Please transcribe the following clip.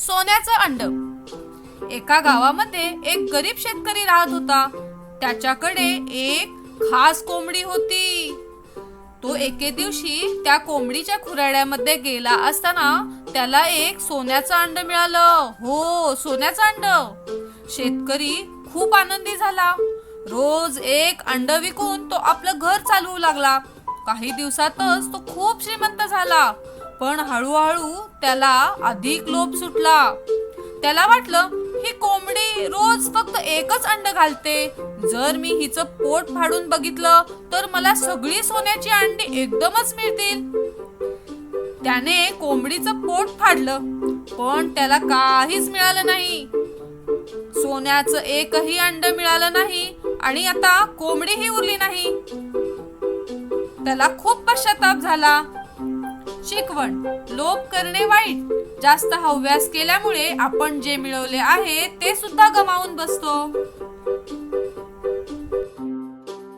सोन्याचं अंड. एका गावामध्ये एक गरीब शेतकरी राहत होता. त्याच्याकडे एक खास कोंबडी होती. तो एके दिवशी त्या कोंबडीच्या खुराड्यामध्ये गेला असताना त्याला एक सोन्याचं अंड मिळालं. हो सोन्याचं अंड. शेतकरी खूप आनंदी झाला. रोज एक अंड विकून तो आपलं घर चालवू लागला. काही दिवसातच तो खूप श्रीमंत झाला. पण हळूहळू त्याला अधिक लोभ सुटला. त्याला वाटलं ही कोंबडी रोज फक्त एकच अंड घालते. जर मी हिचं पोट फाडून बघितलं तर मला सगळी सोन्याची अंडी एकदमच मिळतील. त्याने कोंबडीचं पोट फाडलं पण त्याला काहीच मिळालं नाही. सोन्याचं एकही अंड मिळालं नाही आणि आता कोंबडीही उरली नाही. त्याला खूप पश्चाताप झाला. शिकवण लोभ करणे वाईट. जास्त हव्यास केल्यामुळे आपण जे मिळवले आहे ते सुद्धा गमावून बसतो.